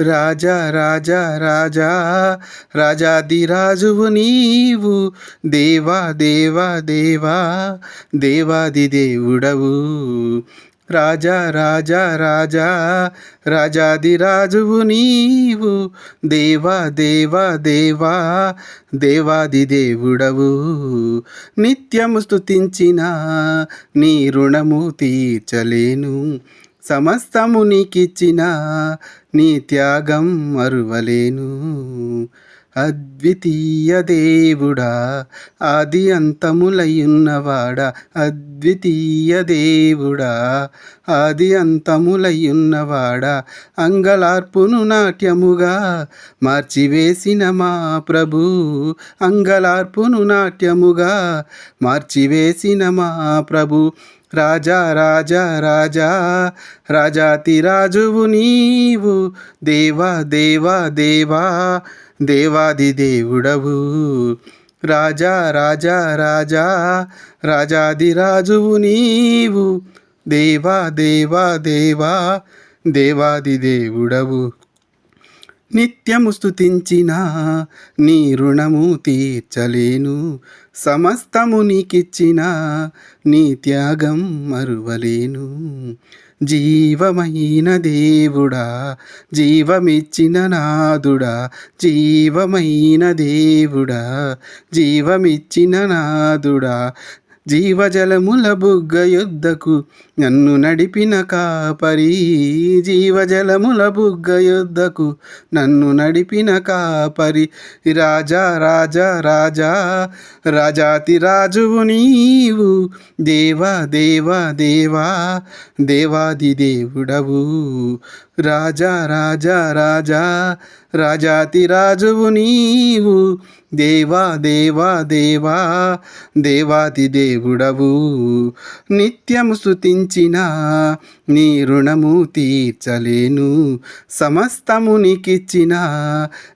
రాజా రాజా రాజా రాజాదిరాజువు నీవు. దేవా దేవా దేవా దేవాది దేవుడవు. రాజా రాజా రాజా రాజాది రాజువు నీవు. దేవా దేవా దేవా దేవాది దేవుడవు. నిత్యము స్తుతించిన నీ రుణము తీర్చలేను. సమస్తము నీకిచ్చిన నీ త్యాగం మరువలేను. అద్వితీయ దేవుడా ఆది అంతములయ్యున్నవాడా. అద్వితీయ దేవుడా ఆది అంతములయ్యున్నవాడా. అంగలార్పును నాట్యముగా మార్చివేసిన మా ప్రభు. అంగలార్పును నాట్యముగా మార్చివేసిన మా ప్రభు. రాజా రాజా రాజా రాజాతి రాజువు నీవు దేవా దేవా దేవా దేవాది దేవుడవు. రాజా రాజా రాజా రాజాది రాజువు నీవు దేవా దేవా దేవా దేవాది దేవుడవు. నిత్యము స్థుతించిన నీ రుణము తీర్చలేను. సమస్తము నీకిచ్చిన నీ త్యాగం మరువలేను. జీవమైన దేవుడా జీవమిచ్చిన నాదుడా జీవమైన దేవుడా జీవమిచ్చిన నాదుడా జీవజలముల బుగ్గ యుద్ధకు నన్ను నడిపిన కాపరి జీవజలముల బుగ్గ యుద్ధకు నన్ను నడిపిన కాపరి రాజా రాజా రాజా రాజాతి రాజువు నీవు. దేవా దేవా దేవా దేవాది దేవుడవు. రాజా రాజా రాజా రాజాతి రాజువు నీవు. దేవా దేవా దేవా దేవాతి దేవుడవు. నిత్యము స్థుతించిన నీ రుణము తీర్చలేను. సమస్తము నీకిచ్చిన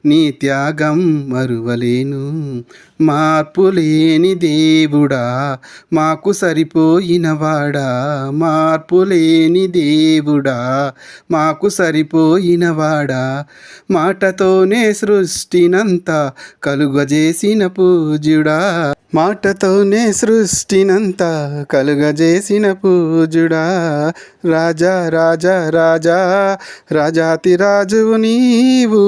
నీ త్యాగం మరువలేను. మార్పు లేని దేవుడా మాకు సరిపోయినవాడా మార్పు లేని దేవుడా మాకు సరిపోయినవాడా? మాటతోనే సృష్టినంతా కలుగజేసిన పూజుడా మాటతోనే సృష్టినంతా కలుగజేసిన పూజుడా రాజా రాజా రాజా రాజాతి రాజువు నీవు